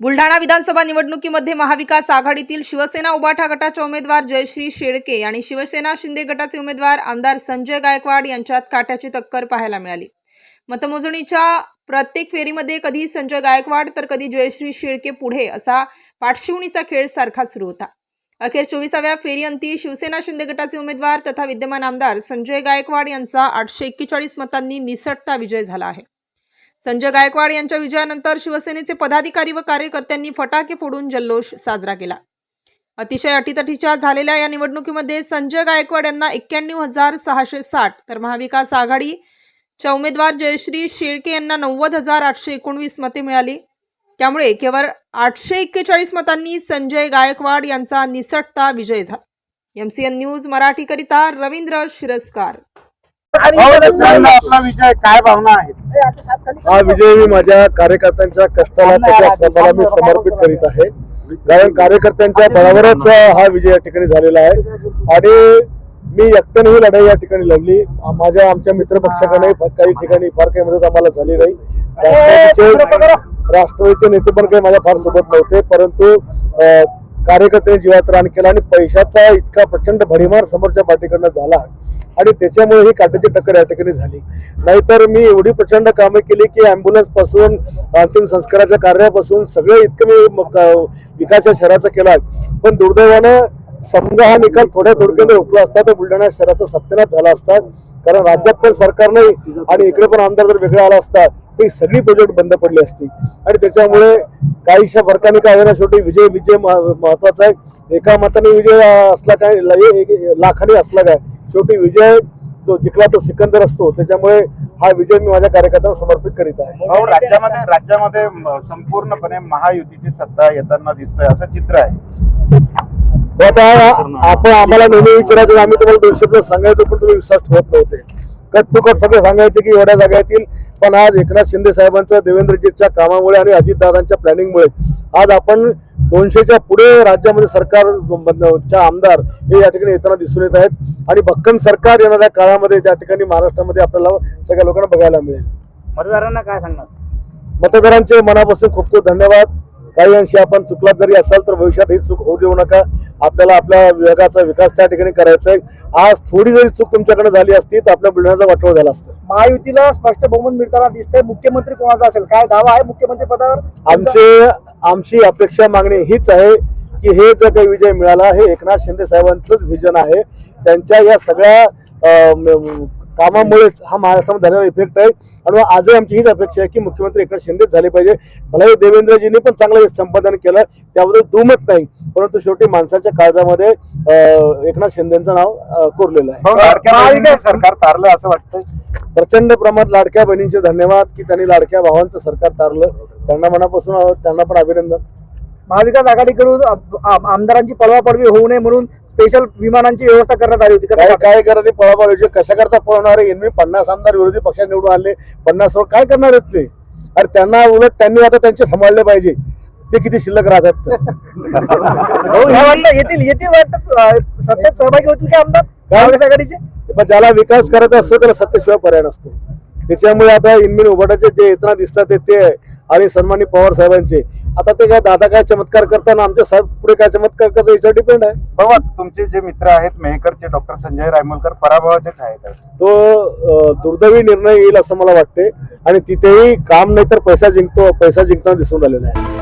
बुलढाणा विधानसभा निवडणुकीमध्ये महाविकास आघाडीतील शिवसेना उबाठा गटाचे उमेदवार जयश्री शेळके आणि शिवसेना शिंदे गटाचे उमेदवार आमदार संजय गायकवाड यांच्यात काट्याची टक्कर पाहायला मिळाली. मतमोजणीच्या प्रत्येक फेरीमध्ये कधी संजय गायकवाड तर कधी जयश्री शेळके पुढे असा पाठशिवणीचा खेळ सारखा सुरू होता. अखेर चोवीसाव्या फेरीअंती शिवसेना शिंदे गटाचे उमेदवार तथा विद्यमान आमदार संजय गायकवाड यांचा आठशे एक्केचाळीस मतांनी निसटता विजय झाला आहे. संजय गायकवाड यांच्या विजयानंतर शिवसेनेचे पदाधिकारी व कार्यकर्त्यांनी फटाके फोडून जल्लोष साजरा केला. अतिशय अटीतटीच्या झालेल्या या निवडणुकीमध्ये संजय गायकवाड यांना एक्क्याण्णव हजार सहाशे साठ तर महाविकास आघाडीच्या उमेदवार जयश्री शेळके यांना नव्वद हजार आठशे एकोणवीस मते मिळाली. त्यामुळे केवळ आठशे एक्केचाळीस मतांनी संजय गायकवाड यांचा निसटता विजय झाला एमसीएन न्यूज मराठीकरिता रवींद्र शिरस्कार आपला विजय काय भावना आहेत हा विजय मी माझ्या कार्यकर्त्यांच्या कष्टाला त्याच्या श्रमाला मी समर्पित करीत आहे. कारण कार्यकर्त्यांच्या बळावरच हा विजय या ठिकाणी झालेला आहे. आणि मी एकट्याने ही लढाई या ठिकाणी लढली. माझ्या आमच्या मित्रपक्षाकडे काही ठिकाणी फार काही मदत आम्हाला झाली नाही. राष्ट्रवादीचे नेते पण काही माझ्या फार सोबत नव्हते. परंतु कार्यकर्त्यांनी जीवात रान केला आणि पैशाचा इतका प्रचंड भडीमार समोरच्या पार्टीकडनं झाला. आणि त्याच्यामुळे ही काट्याची टक्कर या ठिकाणी झाली. नाहीतर मी एवढी प्रचंड कामे केली की अँब्युलन्सपासून अंतिम संस्काराच्या कार्यापासून सगळे इतकं मी विकास या शहराचा केला. पण दुर्दैवानं समजा हा निकाल थोड्या थोडक्याने रोखला असता तर बुलढाणा शहराचा सत्यानाश झाला असता. कारण राज्यात पण सरकार नाही आणि इकडे पण आमदार जर वेगळा आला असता तर ही सगळी प्रोजेक्ट बंद पडली असती. आणि त्याच्यामुळे काहीशा फरकाने काय होईना शेवटी विजय विजय मह- महत्त्वाचा आहे. एका मताने विजय असला काय लाखाने असला काय. शेवटी विजय जो जिंकला तो सिकंदर असतो. त्याच्यामुळे हा विजय मी माझ्या कार्यकर्त्यांना समर्पित करीत आहे. राज्यामध्ये राज्यामध्ये संपूर्णपणे महायुतीची सत्ता येताना दिसतंय असं चित्र आहे. आता आपण आम्हाला नेहमी विचारायचं आम्ही तुम्हाला दोनशे प्लस सांगायचो पण तुम्ही विश्वास ठेवत नव्हते. कट टू कट सगळे सांगायचे की एवढ्या जागा येतील पण आज एकनाथ शिंदे साहेबांचं देवेंद्रजीच्या कामामुळे आणि अजितदादांच्या प्लॅनिंगमुळे आज आपण दोनशेच्या पुढे राज्यामध्ये सरकार च्या आमदार हे या ठिकाणी येताना दिसून येत आहेत. आणि भक्कम सरकार येणाऱ्या काळामध्ये त्या ठिकाणी महाराष्ट्रामध्ये आपल्याला सगळ्या लोकांना बघायला मिळेल. मतदारांना काय सांगणार? मतदारांचे मनापासून खूप खूप धन्यवाद. काही अंशी आपण चुकलात जरी असाल तर भविष्यात ही चूक होऊ देऊ नका. आपल्याला आपल्या विभागाचा विकास त्या ठिकाणी करायचा आहे. आज थोडी जरी चूक तुमच्याकडे झाली असती तर आपल्या बुलढाण्याचा वाटोळ झाला असतं. महायुतीला स्पष्ट बहुमत मिळताना दिसतंय मुख्यमंत्री कोणाचा असेल? काय दावा आहे मुख्यमंत्री पदावर? आमचे आमची अपेक्षा मागणी हीच आहे की हे जो काही विजय मिळाला हे एकनाथ शिंदे साहेबांचंच विजन आहे. त्यांच्या या सगळ्या कामामुळेच हा महाराष्ट्रामध्ये झालेला इफेक्ट आहे. आणि आजही आमची हीच अपेक्षा आहे की मुख्यमंत्री एकनाथ शिंदेच झाले पाहिजे. भलाही देवेंद्रजींनी पण चांगलं हे संपादन केलं. त्याबद्दल दुमत नाही. परंतु शेवटी माणसाच्या काळजामध्ये एकनाथ शिंदेचं नाव कोरलेलं आहे. बहिणींनी सरकार तारलं असं वाटतंय. प्रचंड प्रमाणात लाडक्या बहिणींचे धन्यवाद की त्यांनी लाडक्या भावांचं सरकार तारलं. त्यांना मनापासून त्यांना पण अभिनंदन. महाविकास आघाडीकडून आमदारांची पळवापळवी होऊ नये म्हणून स्पेशल विमानांची व्यवस्था करण्यात आली होती. कसं काय? काय करत पळापळ योजना कशा करता पळवणार आहे? यांनी पन्नास आमदार विरोधी पक्षात निवडून आणले पन्नास वर काय करणार आहेत ते? अरे त्यांना उलट त्यांनी आता त्यांचे सांभाळले पाहिजे. ते किती शिल्लक राहतात? येतील येतील वाटतं. सत्तेत सहभागी होतील का आमदार? महाविकास आघाडीचे? पण ज्याला विकास करायचा असतो त्याला सत्यशिवाय पर्याय नसतो. त्याच्यामुळे आता इनमिन उभाटाचे जे येतना दिसतात ते. आणि सन्मानित पवार साहेबांचे. आता ते काय दादा काय चमत्कार करताना आमचे साहेब पुढे काय चमत्कार करतात याच्यावर डिपेंड आहे. आता तुमचे जे मित्र आहेत मेहकरचे डॉक्टर संजय रायमोलकर पराभवाचेच आहेत. तो अ, दुर्दैवी निर्णय येईल असं मला वाटते आणि तिथेही काम नाही तर पैसा जिंकतो पैसा जिंकताना दिसून राहिलेला आहे.